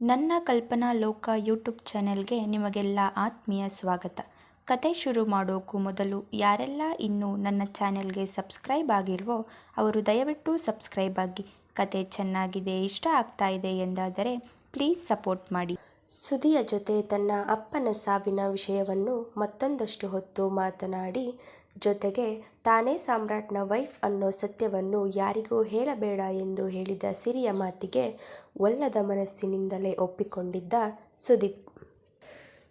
ನನ್ನ ಕಲ್ಪನಾ ಲೋಕ ಯೂಟ್ಯೂಬ್ ಚಾನೆಲ್ಗೆ ನಿಮಗೆಲ್ಲ ಆತ್ಮೀಯ ಸ್ವಾಗತ. ಕತೆ ಶುರು ಮಾಡೋಕ್ಕೂ ಮೊದಲು ಯಾರೆಲ್ಲ ಇನ್ನೂ ನನ್ನ ಚಾನೆಲ್ಗೆ ಸಬ್ಸ್ಕ್ರೈಬ್ ಆಗಿಲ್ವೋ ಅವರು ದಯವಿಟ್ಟು ಸಬ್ಸ್ಕ್ರೈಬ್ ಆಗಿ. ಕತೆ ಚೆನ್ನಾಗಿದೆ, ಇಷ್ಟ ಆಗ್ತಾ ಇದೆ ಎಂದಾದರೆ ಪ್ಲೀಸ್ ಸಪೋರ್ಟ್ ಮಾಡಿ. ಸುದಿಯ ಜೊತೆ ತನ್ನ ಅಪ್ಪನ ಸಾವಿನ ವಿಷಯವನ್ನು ಮತ್ತೊಂದಷ್ಟು ಹೊತ್ತು ಮಾತನಾಡಿ ಜೊತೆಗೆ ತಾನೇ ಸಾಮ್ರಾಟ್ನ ವೈಫ್ ಅನ್ನೋ ಸತ್ಯವನ್ನು ಯಾರಿಗೂ ಹೇಳಬೇಡ ಎಂದು ಹೇಳಿದ ಸಿರಿಯ ಮಾತಿಗೆ ಒಲ್ಲದ ಮನಸ್ಸಿನಿಂದಲೇ ಒಪ್ಪಿಕೊಂಡಿದ್ದ ಸುದೀಪ್.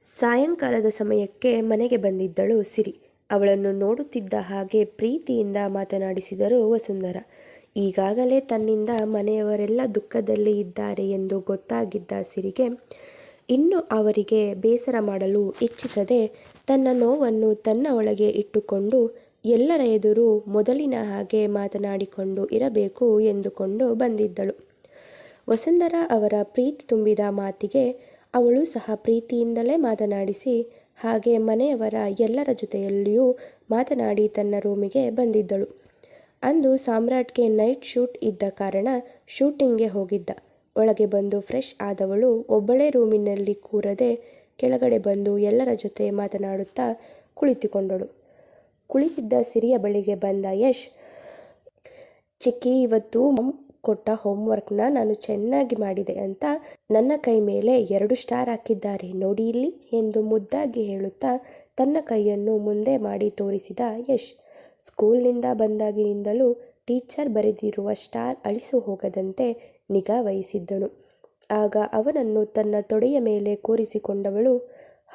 ಸಾಯಂಕಾಲದ ಸಮಯಕ್ಕೆ ಮನೆಗೆ ಬಂದಿದ್ದಳು ಸಿರಿ. ಅವಳನ್ನು ನೋಡುತ್ತಿದ್ದ ಹಾಗೆ ಪ್ರೀತಿಯಿಂದ ಮಾತನಾಡಿಸಿದರು ವಸುಂಧರ. ಈಗಾಗಲೇ ತನ್ನಿಂದ ಮನೆಯವರೆಲ್ಲ ದುಃಖದಲ್ಲಿ ಇದ್ದಾರೆ ಎಂದು ಗೊತ್ತಾಗಿದ್ದ ಸಿರಿಗೆ, ಇನ್ನು ಅವರಿಗೆ ಬೇಸರ ಮಾಡಲು ಇಚ್ಛಿಸದೆ ತನ್ನ ನೋವನ್ನು ತನ್ನ ಒಳಗೆ ಇಟ್ಟುಕೊಂಡು ಎಲ್ಲರ ಎದುರು ಮೊದಲಿನ ಹಾಗೆ ಮಾತನಾಡಿಕೊಂಡು ಇರಬೇಕು ಎಂದುಕೊಂಡು ಬಂದಿದ್ದಳು. ವಸುಂಧರ ಅವರ ಪ್ರೀತಿ ತುಂಬಿದ ಮಾತಿಗೆ ಅವಳು ಸಹ ಪ್ರೀತಿಯಿಂದಲೇ ಮಾತನಾಡಿಸಿ, ಹಾಗೆ ಮನೆಯವರ ಎಲ್ಲರ ಜೊತೆಯಲ್ಲಿಯೂ ಮಾತನಾಡಿ ತನ್ನ ರೂಮಿಗೆ ಬಂದಿದ್ದಳು. ಅಂದು ಸಾಮ್ರಾಟ್ಗೆ ನೈಟ್ ಶೂಟ್ ಇದ್ದ ಕಾರಣ ಶೂಟಿಂಗ್ಗೆ ಹೋಗಿದ್ದ. ಒಳಗೆ ಬಂದು ಫ್ರೆಶ್ ಆದವಳು ಒಬ್ಬಳೇ ರೂಮಿನಲ್ಲಿ ಕೂರದೆ ಕೆಳಗಡೆ ಬಂದು ಎಲ್ಲರ ಜೊತೆ ಮಾತನಾಡುತ್ತಾ ಕುಳಿತುಕೊಂಡಳು. ಕುಳಿತಿದ್ದ ಸಿರಿಯ ಬಳಿಗೆ ಬಂದ ಯಶ್, ಚಿಕ್ಕಿ, ಇವತ್ತು ಮಮ್ ಕೊಟ್ಟ ಹೋಮ್ವರ್ಕ್ನ ನಾನು ಚೆನ್ನಾಗಿ ಮಾಡಿದೆ ಅಂತ ನನ್ನ ಕೈ ಮೇಲೆ ಎರಡು ಸ್ಟಾರ್ ಹಾಕಿದ್ದಾರೆ. ನೋಡಿ ಇಲ್ಲಿ, ಎಂದು ಮುದ್ದಾಗಿ ಹೇಳುತ್ತಾ ತನ್ನ ಕೈಯನ್ನು ಮುಂದೆ ಮಾಡಿ ತೋರಿಸಿದ ಯಶ್. ಸ್ಕೂಲ್ನಿಂದ ಬಂದಾಗಿನಿಂದಲೂ ಟೀಚರ್ ಬರೆದಿರುವ ಸ್ಟಾರ್ ಅಳಿಸು ಹೋಗದಂತೆ ನಿಗಾ ವಹಿಸಿದ್ದನು. ಆಗ ಅವನನ್ನು ತನ್ನ ತೊಡೆಯ ಮೇಲೆ ಕೂರಿಸಿಕೊಂಡವಳು,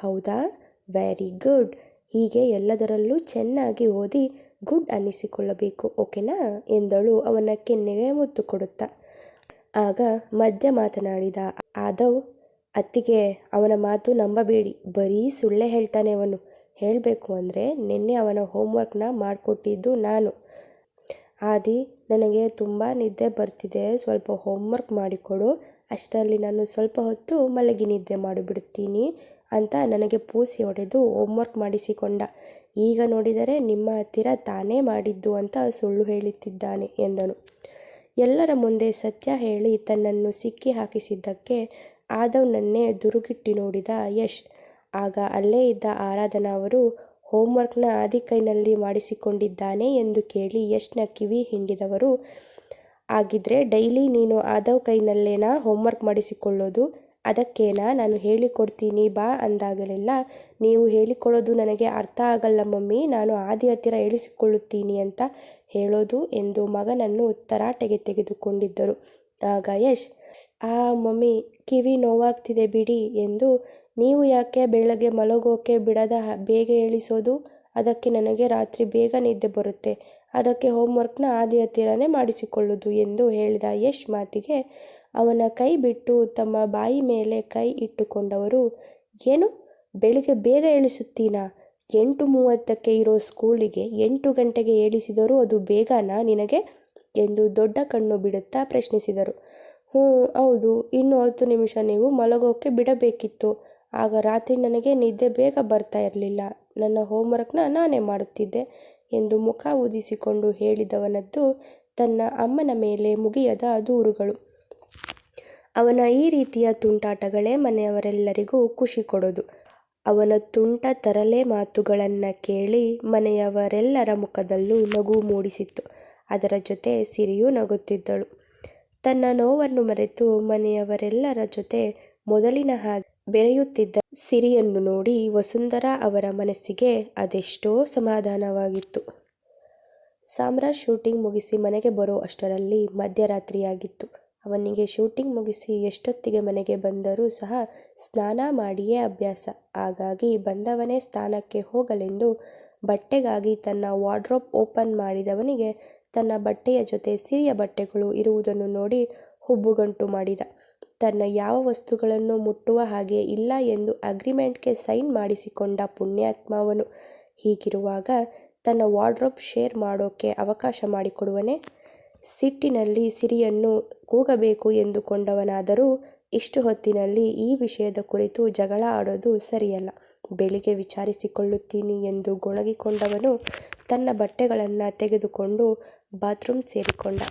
ಹೌದಾ? Very good. ಹೀಗೆ ಎಲ್ಲದರಲ್ಲೂ ಚೆನ್ನಾಗಿ ಓದಿ ಗುಡ್ ಅನ್ನಿಸಿಕೊಳ್ಳಬೇಕು ಓಕೆನಾ? ಎಂದಳು ಅವನ ಕೆನ್ನೆಗೆ ಮುತ್ತು ಕೊಡುತ್ತಾ. ಆಗ ಮಧ್ಯ ಮಾತನಾಡಿದ ಆದವ್, ಅತ್ತಿಗೆ, ಅವನ ಮಾತು ನಂಬಬೇಡಿ. ಬರೀ ಸುಳ್ಳೆ ಹೇಳ್ತಾನೆ ಅವನು. ಹೇಳಬೇಕು ಅಂದರೆ ನಿನ್ನೆ ಅವನ ಹೋಮ್ವರ್ಕ್ನ ಮಾಡಿಕೊಟ್ಟಿದ್ದು ನಾನು. ಆದಿ, ನನಗೆ ತುಂಬ ನಿದ್ದೆ ಬರ್ತಿದೆ. ಸ್ವಲ್ಪ ಹೋಮ್ವರ್ಕ್ ಮಾಡಿಕೊಡು. ಅಷ್ಟರಲ್ಲಿ ನಾನು ಸ್ವಲ್ಪ ಹೊತ್ತು ಮಲಗಿ ನಿದ್ದೆ ಮಾಡಿಬಿಡುತ್ತೀನಿ ಅಂತ ನನಗೆ ಪೂಸಿ ಹೊಡೆದು ಹೋಮ್ವರ್ಕ್ ಮಾಡಿಸಿಕೊಂಡ. ಈಗ ನೋಡಿದರೆ ನಿಮ್ಮ ಹತ್ತಿರ ತಾನೇ ಮಾಡಿದ್ದು ಅಂತ ಸುಳ್ಳು ಹೇಳುತ್ತಿದ್ದಾನೆ ಎಂದನು. ಎಲ್ಲರ ಮುಂದೆ ಸತ್ಯ ಹೇಳಿ ತನ್ನನ್ನು ಸಿಕ್ಕಿ ಹಾಕಿಸಿದ್ದಕ್ಕೆ ಆದವ್ನನ್ನೇ ದುರುಗಿಟ್ಟಿ ನೋಡಿದ ಯಶ್. ಆಗ ಅಲ್ಲೇ ಇದ್ದ ಆರಾಧನಾ ಅವರು ಹೋಮ್ವರ್ಕ್ನ ಆದಿ ಕೈನಲ್ಲಿ ಮಾಡಿಸಿಕೊಂಡಿದ್ದಾನೆ ಎಂದು ಕೇಳಿ ಯಶ್ನ ಕಿವಿ ಹಿಂಡಿದವರು ಆಗಿದ್ರೆ ಡೈಲಿ ನೀನು ಆದವ್ ಕೈನಲ್ಲೇನಾ ಹೋಮ್ವರ್ಕ್ ಮಾಡಿಸಿಕೊಳ್ಳೋದು. ಅದಕ್ಕೇನಾ ನಾನು ಹೇಳಿಕೊಡ್ತೀನಿ ಬಾ ಅಂದಾಗಲೆಲ್ಲ ನೀವು ಹೇಳಿಕೊಡೋದು ನನಗೆ ಅರ್ಥ ಆಗಲ್ಲ ಮಮ್ಮಿ. ನಾನು ಆದಿ ಹತ್ತಿರ ಹೇಳಿಸಿಕೊಳ್ಳುತ್ತೀನಿ ಅಂತ ಹೇಳೋದು ಎಂದು ಮಗನನ್ನು ತರಾಟೆಗೆ ತೆಗೆದುಕೊಂಡಿದ್ದರು. ಆಗ ಯಶ್, ಆ ಮಮ್ಮಿ, ಕಿವಿ ನೋವಾಗ್ತಿದೆ ಬಿಡಿ ಎಂದು ನೀವು ಯಾಕೆ ಬೆಳಗ್ಗೆ ಮಲಗೋಕೆ ಬಿಡದ ಬೇಗ ಹೇಳಿಸೋದು ಅದಕ್ಕೆ ನನಗೆ ರಾತ್ರಿ ಬೇಗ ನಿದ್ದೆ ಬರುತ್ತೆ. ಅದಕ್ಕೆ ಹೋಮ್ವರ್ಕ್ನ ಆದಿ ಹತ್ತಿರನೇ ಮಾಡಿಸಿಕೊಳ್ಳುವುದು ಎಂದು ಹೇಳಿದ ಯಶ್ ಮಾತಿಗೆ, ಅವನ ಕೈ ಬಿಟ್ಟು ತಮ್ಮ ಬಾಯಿ ಮೇಲೆ ಕೈ ಇಟ್ಟುಕೊಂಡವರು, ಏನು, ಬೆಳಿಗ್ಗೆ ಬೇಗ ಏಳಿಸುತ್ತೀನಾ ಎಂಟು ಮೂವತ್ತಕ್ಕೆ ಇರೋ ಸ್ಕೂಲಿಗೆ ಎಂಟು ಗಂಟೆಗೆ ಏಳಿಸಿದರೂ ಅದು ಬೇಗನಾ ನಿನಗೆ? ಎಂದು ದೊಡ್ಡ ಕಣ್ಣು ಬಿಡುತ್ತಾ ಪ್ರಶ್ನಿಸಿದರು. ಹ್ಞೂ, ಹೌದು, ಇನ್ನು ಹತ್ತು ನಿಮಿಷ ನೀವು ಮಲಗೋಕೆ ಬಿಡಬೇಕಿತ್ತು. ಆಗ ರಾತ್ರಿ ನನಗೆ ನಿದ್ದೆ ಬೇಗ ಬರ್ತಾ ಇರಲಿಲ್ಲ. ನನ್ನ ಹೋಮ್ವರ್ಕ್ನ ನಾನೇ ಮಾಡುತ್ತಿದ್ದೆ. ಎಂದು ಮುಖ ಊದಿಸಿಕೊಂಡು ಹೇಳಿದವನದ್ದು ತನ್ನ ಅಮ್ಮನ ಮೇಲೆ ಮುಗಿಯದ ದೂರುಗಳು. ಅವನ ಈ ರೀತಿಯ ತುಂಟಾಟಗಳೇ ಮನೆಯವರೆಲ್ಲರಿಗೂ ಖುಷಿ ಕೊಡೋದು. ಅವನ ತುಂಟ ತರಲೆ ಮಾತುಗಳನ್ನು ಕೇಳಿ ಮನೆಯವರೆಲ್ಲರ ಮುಖದಲ್ಲೂ ನಗು ಮೂಡಿಸಿತ್ತು. ಅದರ ಜೊತೆ ಸಿರಿಯೂ ನಗುತ್ತಿದ್ದಳು. ತನ್ನ ನೋವನ್ನು ಮರೆತು ಮನೆಯವರೆಲ್ಲರ ಜೊತೆ ಮೊದಲಿನ ಹಾಗೆ ಬೆರೆಯುತ್ತಿದ್ದ ಸಿರಿಯನ್ನು ನೋಡಿ ವಸುಂಧರಾ ಅವರ ಮನಸ್ಸಿಗೆ ಅದೆಷ್ಟೋ ಸಮಾಧಾನವಾಗಿತ್ತು. ಸಾಮ್ರಾಜ್ ಶೂಟಿಂಗ್ ಮುಗಿಸಿ ಮನೆಗೆ ಬರೋ ಅಷ್ಟರಲ್ಲಿ ಮಧ್ಯರಾತ್ರಿಯಾಗಿತ್ತು. ಅವನಿಗೆ ಶೂಟಿಂಗ್ ಮುಗಿಸಿ ಎಷ್ಟೊತ್ತಿಗೆ ಮನೆಗೆ ಬಂದರೂ ಸಹ ಸ್ನಾನ ಮಾಡಿಯೇ ಅಭ್ಯಾಸ. ಹಾಗಾಗಿ ಬಂದವನೇ ಸ್ನಾನಕ್ಕೆ ಹೋಗಲೆಂದು ಬಟ್ಟೆಗಾಗಿ ತನ್ನ ವಾರ್ಡ್ರೋಬ್ ಓಪನ್ ಮಾಡಿದವನಿಗೆ ತನ್ನ ಬಟ್ಟೆಯ ಜೊತೆ ಸಿರಿಯ ಬಟ್ಟೆಗಳು ಇರುವುದನ್ನು ನೋಡಿ ಹುಬ್ಬುಗಂಟು ಮಾಡಿದ. ತನ್ನ ಯಾವ ವಸ್ತುಗಳನ್ನು ಮುಟ್ಟುವ ಹಾಗೆ ಇಲ್ಲ ಎಂದು ಅಗ್ರಿಮೆಂಟ್ಗೆ ಸೈನ್ ಮಾಡಿಸಿಕೊಂಡ ಪುಣ್ಯಾತ್ಮವನು. ಹೀಗಿರುವಾಗ ತನ್ನ ವಾರ್ಡ್ರೋಬ್ ಶೇರ್ ಮಾಡೋಕೆ ಅವಕಾಶ ಮಾಡಿಕೊಡುವನೇ. ಸಿಟ್ಟಿನಲ್ಲಿ ಸಿರಿಯನ್ನು ಕೂಗಬೇಕು ಎಂದುಕೊಂಡವನಾದರೂ ಇಷ್ಟು ಹೊತ್ತಿನಲ್ಲಿ ಈ ವಿಷಯದ ಕುರಿತು ಜಗಳ ಆಡೋದು ಸರಿಯಲ್ಲ. ಬೆಳಿಗ್ಗೆ ವಿಚಾರಿಸಿಕೊಳ್ಳುತ್ತೀನಿ ಎಂದು ಗೊಣಗಿಕೊಂಡವನು ತನ್ನ ಬಟ್ಟೆಗಳನ್ನು ತೆಗೆದುಕೊಂಡು ಬಾತ್ರೂಮ್ ಸೇರಿಕೊಂಡ.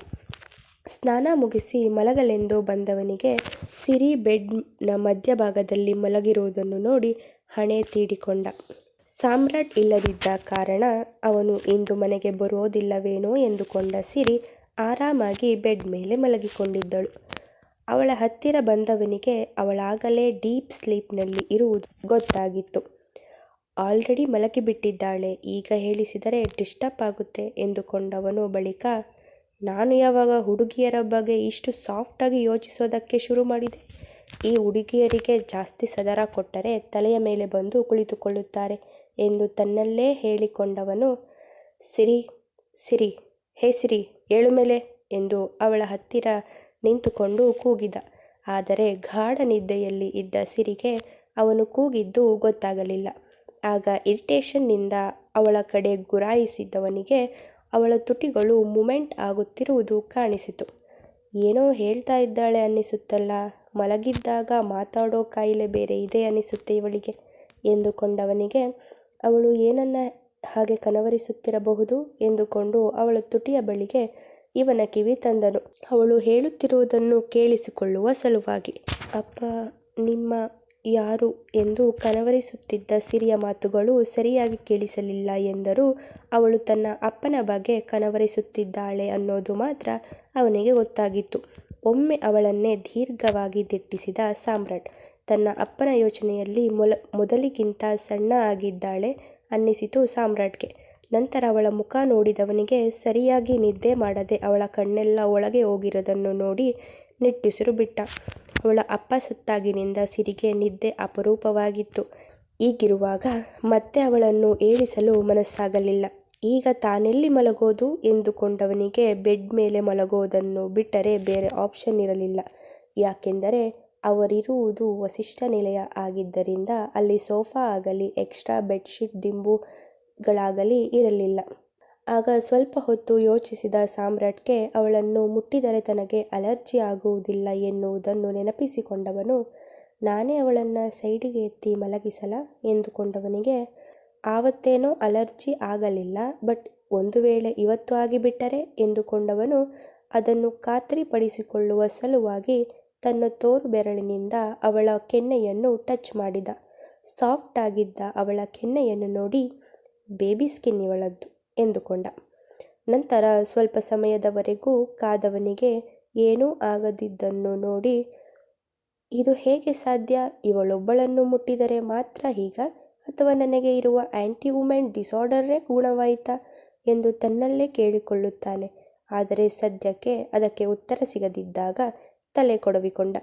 ಸ್ನಾನ ಮುಗಿಸಿ ಮಲಗಲೆಂದು ಬಂದವನಿಗೆ ಸಿರಿ ಬೆಡ್ನ ಮಧ್ಯಭಾಗದಲ್ಲಿ ಮಲಗಿರುವುದನ್ನು ನೋಡಿ ಹಣೆ ತೀಡಿಕೊಂಡ. ಸಾಮ್ರಾಟ್ ಇಲ್ಲದಿದ್ದ ಕಾರಣ ಅವನು ಇಂದು ಮನೆಗೆ ಬರೋದಿಲ್ಲವೇನೋ ಎಂದುಕೊಂಡ ಸಿರಿ ಆರಾಮಾಗಿ ಬೆಡ್ ಮೇಲೆ ಮಲಗಿಕೊಂಡಿದ್ದಳು. ಅವಳ ಹತ್ತಿರ ಬಂದವನಿಗೆ ಅವಳಾಗಲೇ ಡೀಪ್ ಸ್ಲೀಪ್ನಲ್ಲಿ ಇರುವುದು ಗೊತ್ತಾಗಿತ್ತು. ಆಲ್ರೆಡಿ ಮಲಗಿಬಿಟ್ಟಿದ್ದಾಳೆ, ಈಗ ಹೇಳಿಸಿದರೆ ಡಿಸ್ಟರ್ಬ್ ಆಗುತ್ತೆ ಎಂದುಕೊಂಡವನು ಬಳಿಕ ನಾನು ಯಾವಾಗ ಹುಡುಗಿಯರ ಬಗ್ಗೆ ಇಷ್ಟು ಸಾಫ್ಟಾಗಿ ಯೋಚಿಸೋದಕ್ಕೆ ಶುರು ಮಾಡಿದೆ? ಈ ಹುಡುಗಿಯರಿಗೆ ಜಾಸ್ತಿ ಸದರ ಕೊಟ್ಟರೆ ತಲೆಯ ಮೇಲೆ ಬಂದು ಕುಳಿತುಕೊಳ್ಳುತ್ತಾರೆ ಎಂದು ತನ್ನಲ್ಲೇ ಹೇಳಿಕೊಂಡವನು, ಸಿರಿ ಸಿರಿ, ಹೇ ಸಿರಿ, ಏಳು ಮೇಲೆ ಎಂದು ಅವಳ ಹತ್ತಿರ ನಿಂತುಕೊಂಡು ಕೂಗಿದ. ಆದರೆ ಗಾಢ ನಿದ್ದೆಯಲ್ಲಿ ಇದ್ದ ಸಿರಿಗೆ ಅವನು ಕೂಗಿದ್ದು ಗೊತ್ತಾಗಲಿಲ್ಲ. ಆಗ ಇರಿಟೇಷನ್ನಿಂದ ಅವಳ ಕಡೆ ಗುರಾಯಿಸಿದವನಿಗೆ ಅವಳ ತುಟಿಗಳು ಮೂಮೆಂಟ್ ಆಗುತ್ತಿರುವುದು ಕಾಣಿಸಿತು. ಏನೋ ಹೇಳ್ತಾ ಇದ್ದಾಳೆ ಅನ್ನಿಸುತ್ತಲ್ಲ, ಮಲಗಿದ್ದಾಗ ಮಾತಾಡೋ ಕಾಯಿಲೆ ಬೇರೆ ಇದೆ ಅನ್ನಿಸುತ್ತೆ ಇವಳಿಗೆ ಎಂದುಕೊಂಡವನಿಗೆ ಅವಳು ಏನನ್ನ ಹಾಗೆ ಕನವರಿಸುತ್ತಿರಬಹುದು ಎಂದುಕೊಂಡು ಅವಳ ತುಟಿಯ ಬಳಿಗೆ ಇವನ ಕಿವಿ ತಂದನು ಅವಳು ಹೇಳುತ್ತಿರುವುದನ್ನು ಕೇಳಿಸಿಕೊಳ್ಳುವ ಸಲುವಾಗಿ. ಅಪ್ಪ ನಿಮ್ಮ ಯಾರು ಎಂದು ಕನವರಿಸುತ್ತಿದ್ದ ಸಿರಿಯ ಮಾತುಗಳು ಸರಿಯಾಗಿ ಕೇಳಿಸಲಿಲ್ಲ ಎಂದರೂ ಅವಳು ತನ್ನ ಅಪ್ಪನ ಬಗ್ಗೆ ಕನವರಿಸುತ್ತಿದ್ದಾಳೆ ಅನ್ನೋದು ಮಾತ್ರ ಅವನಿಗೆ ಗೊತ್ತಾಗಿತ್ತು. ಒಮ್ಮೆ ಅವಳನ್ನೇ ದೀರ್ಘವಾಗಿ ದಿಟ್ಟಿಸಿದ ಸಾಮ್ರಾಟ್. ತನ್ನ ಅಪ್ಪನ ಯೋಚನೆಯಲ್ಲಿ ಮೊದಲಿಗಿಂತ ಸಣ್ಣ ಆಗಿದ್ದಾಳೆ ಅನ್ನಿಸಿತು ಸಾಮ್ರಾಟ್ಗೆ. ನಂತರ ಅವಳ ಮುಖ ನೋಡಿದವನಿಗೆ ಸರಿಯಾಗಿ ನಿದ್ದೆ ಮಾಡದೆ ಅವಳ ಕಣ್ಣೆಲ್ಲ ಒಳಗೆ ಹೋಗಿರೋದನ್ನು ನೋಡಿ ನಿಟ್ಟುಸಿರು ಬಿಟ್ಟ. ಅವಳ ಅಪ್ಪ ಸತ್ತಾಗಿನಿಂದ ಸಿರಿಗೆ ನಿದ್ದೆ ಅಪರೂಪವಾಗಿತ್ತು. ಈಗಿರುವಾಗ ಮತ್ತೆ ಅವಳನ್ನು ಏಳಿಸಲು ಮನಸ್ಸಾಗಲಿಲ್ಲ. ಈಗ ತಾನೆಲ್ಲಿ ಮಲಗೋದು ಎಂದುಕೊಂಡವನಿಗೆ ಬೆಡ್ ಮೇಲೆ ಮಲಗೋದನ್ನು ಬಿಟ್ಟರೆ ಬೇರೆ ಆಪ್ಷನ್ ಇರಲಿಲ್ಲ. ಯಾಕೆಂದರೆ ಅವರಿರುವುದು ವಸಿಷ್ಠ ನಿಲಯ ಆಗಿದ್ದರಿಂದ ಅಲ್ಲಿ ಸೋಫಾ ಆಗಲಿ, ಎಕ್ಸ್ಟ್ರಾ ಬೆಡ್ಶೀಟ್, ದಿಂಬುಗಳಾಗಲಿ ಇರಲಿಲ್ಲ. ಆಗ ಸ್ವಲ್ಪ ಹೊತ್ತು ಯೋಚಿಸಿದ ಸಾಮ್ರಾಟ್ಗೆ ಅವಳನ್ನು ಮುಟ್ಟಿದರೆ ತನಗೆ ಅಲರ್ಜಿ ಆಗುವುದಿಲ್ಲ ಎನ್ನುವುದನ್ನು ನೆನಪಿಸಿಕೊಂಡವನು, ನಾನೇ ಅವಳನ್ನು ಸೈಡಿಗೆ ಎತ್ತಿ ಮಲಗಿಸಲ ಎಂದುಕೊಂಡವನಿಗೆ, ಆವತ್ತೇನೋ ಅಲರ್ಜಿ ಆಗಲಿಲ್ಲ, ಬಟ್ ಒಂದು ವೇಳೆ ಇವತ್ತು ಆಗಿಬಿಟ್ಟರೆ ಎಂದುಕೊಂಡವನು, ಅದನ್ನು ಖಾತ್ರಿಪಡಿಸಿಕೊಳ್ಳುವ ಸಲುವಾಗಿ ತನ್ನ ತೋರು ಬೆರಳಿನಿಂದ ಅವಳ ಕೆನ್ನೆಯನ್ನು ಟಚ್ ಮಾಡಿದ. ಸಾಫ್ಟ್ ಆಗಿದ್ದ ಅವಳ ಕೆನ್ನೆಯನ್ನು ನೋಡಿ ಬೇಬಿ ಸ್ಕಿನ್ ಇವಳದ್ದು ಎಂದುಕೊಂಡ. ನಂತರ ಸ್ವಲ್ಪ ಸಮಯದವರೆಗೂ ಕಾದವನಿಗೆ, ಏನೂ ಆಗದಿದ್ದನ್ನು ನೋಡಿ, ಇದು ಹೇಗೆ ಸಾಧ್ಯ ಇವಳೊಬ್ಬಳನ್ನು ಮುಟ್ಟಿದರೆ ಮಾತ್ರ ಈಗ ಅಥವಾ ನನಗೆ ಇರುವ ಆ್ಯಂಟಿ ವುಮೆನ್ ಡಿಸಾರ್ಡರೇ ಗುಣವಾಯಿತಾ ಎಂದು ತನ್ನಲ್ಲೇ ಕೇಳಿಕೊಳ್ಳುತ್ತಾನೆ. ಆದರೆ ಸದ್ಯಕ್ಕೆ ಅದಕ್ಕೆ ಉತ್ತರ ಸಿಗದಿದ್ದಾಗ ತಲೆ ಕೊಡವಿಕೊಂಡ.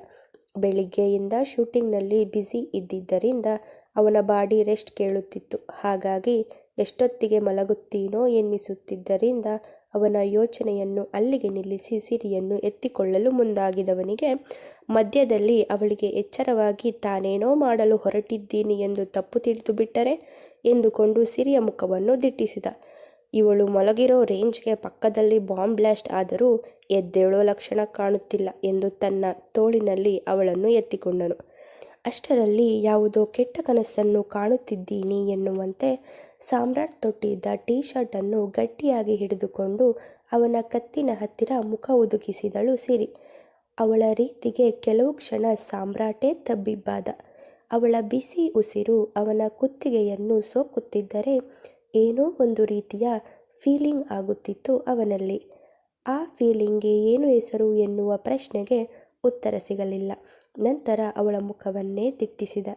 ಬೆಳಿಗ್ಗೆಯಿಂದ ಶೂಟಿಂಗ್ನಲ್ಲಿ ಬ್ಯುಸಿ ಇದ್ದಿದ್ದರಿಂದ ಅವನ ಬಾಡಿ ರೆಸ್ಟ್ ಕೇಳುತ್ತಿತ್ತು. ಹಾಗಾಗಿ ಎಷ್ಟೊತ್ತಿಗೆ ಮಲಗುತ್ತೀನೋ ಎನ್ನಿಸುತ್ತಿದ್ದರಿಂದ ಅವನ ಯೋಚನೆಯನ್ನು ಅಲ್ಲಿಗೆ ನಿಲ್ಲಿಸಿ ಸಿರಿಯನ್ನು ಎತ್ತಿಕೊಳ್ಳಲು ಮುಂದಾಗಿದವನಿಗೆ, ಮಧ್ಯದಲ್ಲಿ ಅವಳಿಗೆ ಎಚ್ಚರವಾಗಿ ತಾನೇನೋ ಮಾಡಲು ಹೊರಟಿದ್ದೀನಿ ಎಂದು ತಪ್ಪು ತಿಳಿದುಬಿಟ್ಟರೆ ಎಂದುಕೊಂಡು ಸಿರಿಯ ಮುಖವನ್ನು ದಿಟ್ಟಿಸಿದ. ಇವಳು ಮಲಗಿರೋ ರೇಂಜ್ಗೆ ಪಕ್ಕದಲ್ಲಿ ಬಾಂಬ್ ಬ್ಲಾಸ್ಟ್ ಆದರೂ ಎದ್ದೇಳೋ ಲಕ್ಷಣ ಕಾಣುತ್ತಿಲ್ಲ ಎಂದು ತನ್ನ ತೋಳಿನಲ್ಲಿ ಅವಳನ್ನು ಎತ್ತಿಕೊಂಡನು. ಅಷ್ಟರಲ್ಲಿ ಯಾವುದೋ ಕೆಟ್ಟ ಕನಸನ್ನು ಕಾಣುತ್ತಿದ್ದೀನಿ ಎನ್ನುವಂತೆ ಸಾಮ್ರಾಟ್ ತೊಟ್ಟಿದ್ದ ಟೀ ಶರ್ಟ್ ಅನ್ನು ಗಟ್ಟಿಯಾಗಿ ಹಿಡಿದುಕೊಂಡು ಅವನ ಕತ್ತಿನ ಹತ್ತಿರ ಮುಖ ಒದುಗಿಸಿದಳು ಸಿರಿ. ಅವಳ ರೀತಿಗೆ ಕೆಲವು ಕ್ಷಣ ಸಾಮ್ರಾಟೇ ತಬ್ಬಿಬ್ಬಾದ. ಅವಳ ಬಿಸಿ ಉಸಿರು ಅವನ ಕುತ್ತಿಗೆಯನ್ನು ಸೋಕುತ್ತಿದ್ದರೆ ಏನೋ ಒಂದು ರೀತಿಯ ಫೀಲಿಂಗ್ ಆಗುತ್ತಿತ್ತು ಅವನಲ್ಲಿ. ಆ ಫೀಲಿಂಗ್ಗೆ ಏನು ಹೆಸರು ಎನ್ನುವ ಪ್ರಶ್ನೆಗೆ ಉತ್ತರ ಸಿಗಲಿಲ್ಲ. ನಂತರ ಅವಳ ಮುಖವನ್ನೇ ತಿಟ್ಟಿಸಿದ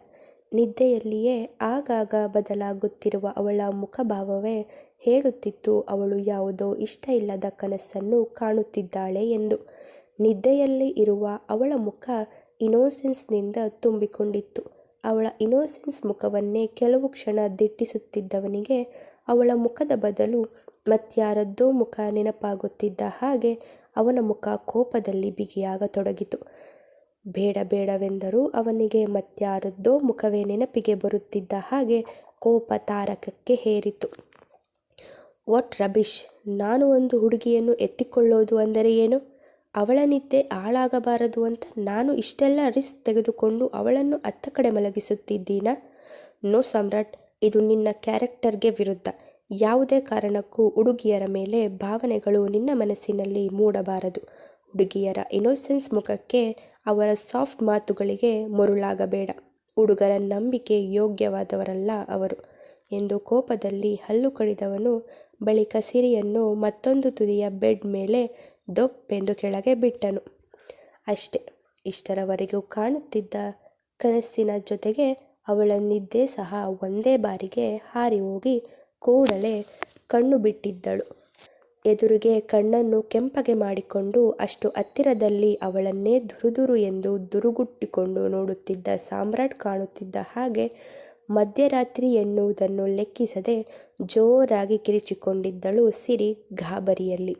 ನಿದ್ದೆಯಲ್ಲಿಯೇ ಆಗಾಗ ಬದಲಾಗುತ್ತಿರುವ ಅವಳ ಮುಖಭಾವವೇ ಹೇಳುತ್ತಿತ್ತು, ಅವಳು ಯಾವುದೋ ಇಷ್ಟ ಇಲ್ಲದ ಕನಸನ್ನು ಕಾಣುತ್ತಿದ್ದಾಳೆ ಎಂದು. ನಿದ್ದೆಯಲ್ಲಿ ಇರುವ ಅವಳ ಮುಖ ಇನೋಸೆನ್ಸ್ನಿಂದ ತುಂಬಿಕೊಂಡಿತ್ತು. ಅವಳ ಇನ್ನೋಸೆನ್ಸ್ ಮುಖವನ್ನೇ ಕೆಲವು ಕ್ಷಣ ದಿಟ್ಟಿಸುತ್ತಿದ್ದವನಿಗೆ ಅವಳ ಮುಖದ ಬದಲು ಮತ್ಯಾರದ್ದೋ ಮುಖ ನೆನಪಾಗುತ್ತಿದ್ದ ಹಾಗೆ ಅವನ ಮುಖ ಕೋಪದಲ್ಲಿ ಬಿಗಿಯಾಗತೊಡಗಿತು. ಬೇಡ ಬೇಡವೆಂದರೂ ಅವನಿಗೆ ಮತ್ಯಾರದ್ದೋ ಮುಖವೇ ನೆನಪಿಗೆ ಬರುತ್ತಿದ್ದ ಹಾಗೆ ಕೋಪ ತಾರಕಕ್ಕೆ ಏರಿತು. ವಾಟ್ ರಬಿಶ್ ನಾನು ಒಂದು ಹುಡುಗಿಯನ್ನು ಎತ್ತಿಕೊಳ್ಳೋದು ಅಂದರೆ ಏನು? ಅವಳ ನಿದ್ದೆ ಹಾಳಾಗಬಾರದು ಅಂತ ನಾನು ಇಷ್ಟೆಲ್ಲ ರಿಸ್ಕ್ ತೆಗೆದುಕೊಂಡು ಅವಳನ್ನು ಅತ್ತ ಕಡೆ ಮಲಗಿಸುತ್ತಿದ್ದೀನಾ? ನೋ ಸಮ್ರಾಟ್, ಇದು ನಿನ್ನ ಕ್ಯಾರೆಕ್ಟರ್ಗೆ ವಿರುದ್ಧ. ಯಾವುದೇ ಕಾರಣಕ್ಕೂ ಹುಡುಗಿಯರ ಮೇಲೆ ಭಾವನೆಗಳು ನಿನ್ನ ಮನಸ್ಸಿನಲ್ಲಿ ಮೂಡಬಾರದು. ಹುಡುಗಿಯರ ಇನೋಸೆನ್ಸ್ ಮುಖಕ್ಕೆ ಅವರ ಸಾಫ್ಟ್ ಮಾತುಗಳಿಗೆ ಮರುಳಾಗಬೇಡ ಹುಡುಗರ ನಂಬಿಕೆ ಯೋಗ್ಯವಾದವರಲ್ಲ ಅವರು ಎಂದು ಕೋಪದಲ್ಲಿ ಹಲ್ಲು ಕಡಿದವನು ಬಳಿಕ ಸಿರಿಯನ್ನು ಮತ್ತೊಂದು ತುದಿಯ ಬೆಡ್ ಮೇಲೆ ದೊಪ್ಪೆಂದು ಕೆಳಗೆ ಬಿಟ್ಟನು. ಅಷ್ಟೇ. ಇಷ್ಟರವರೆಗೂ ಕಾಣುತ್ತಿದ್ದ ಕನಸಿನ ಜೊತೆಗೆ ಅವಳ ನಿದ್ದೆ ಸಹ ಒಂದೇ ಬಾರಿಗೆ ಹಾರಿ ಹೋಗಿ ಕೂಡಲೇ ಕಣ್ಣು ಬಿಟ್ಟಿದ್ದಳು. ಎದುರಿಗೆ ಕಣ್ಣನ್ನು ಕೆಂಪಗೆ ಮಾಡಿಕೊಂಡು ಅಷ್ಟು ಹತ್ತಿರದಲ್ಲಿ ಅವಳನ್ನೇ ದುರುದುರು ಎಂದು ದುರುಗುಟ್ಟಿಕೊಂಡು ನೋಡುತ್ತಿದ್ದ ಸಾಮ್ರಾಟ್ ಕಾಣುತ್ತಿದ್ದ ಹಾಗೆ ಮಧ್ಯರಾತ್ರಿ ಎನ್ನುವುದನ್ನು ಲೆಕ್ಕಿಸದೆ ಜೋರಾಗಿ ಕಿರಿಚಿಕೊಂಡಿದ್ದಳು ಸಿರಿ ಗಾಬರಿಯಲ್ಲಿ.